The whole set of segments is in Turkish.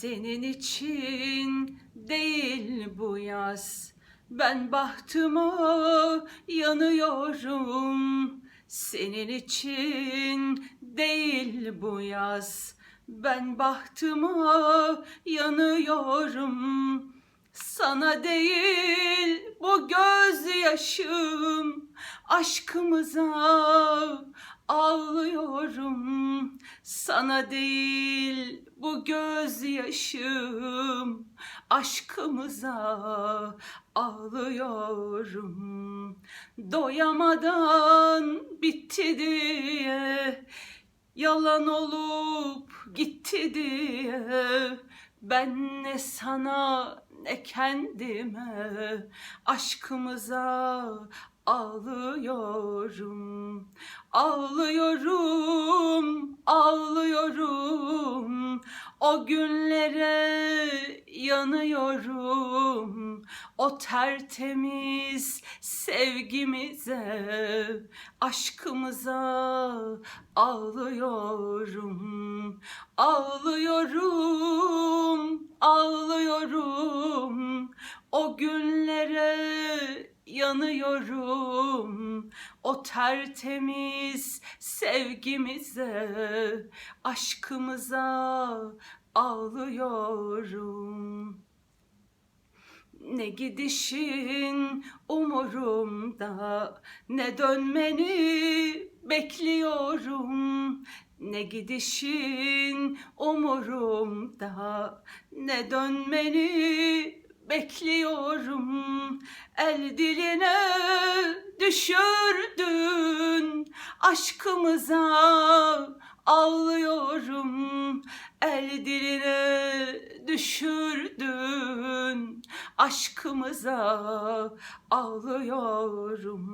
Senin için değil bu yaz. Ben bahtıma yanıyorum. Senin için değil bu yaz. Ben bahtıma yanıyorum Sana değil bu gözyaşım. Aşkımıza ağlıyorum. Sana değil bu gözyaşım. Aşkımıza ağlıyorum. Doyamadan bitti diye Yalan olup gitti diye. Ben ne sana ne kendime Aşkımıza ağlıyorum. Ağlıyorum, ağlıyorum. O günlere yanıyorum. O tertemiz sevgimize Aşkımıza ağlıyorum. Ağlıyorum, yanıyorum. O tertemiz sevgimize aşkımıza ağlıyorum. Ne gidişin umurumda ne dönmeni bekliyorum. Ne gidişin umurumda ne dönmeni bekliyorum el diline düşürdün. Aşkımıza ağlıyorum. El diline düşürdün. Aşkımıza ağlıyorum.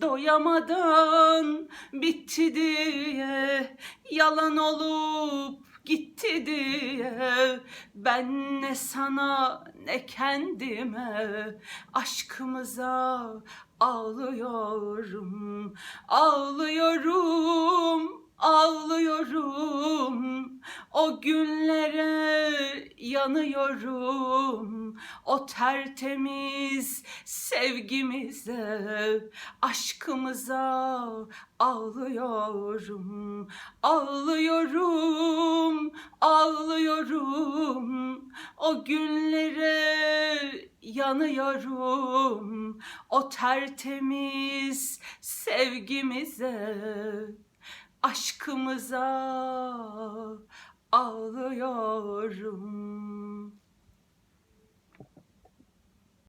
Doyamadan bitti diye yalan olup gitti diye. Ben ne sana ne kendime aşkımıza ağlıyorum. Ağlıyorum ağlıyorum. O günlere yanıyorum o tertemiz sevgimize aşkımıza ağlıyorum ağlıyorum ağlıyorum. O günlere yanıyorum o tertemiz sevgimize aşkımıza ağlıyorum.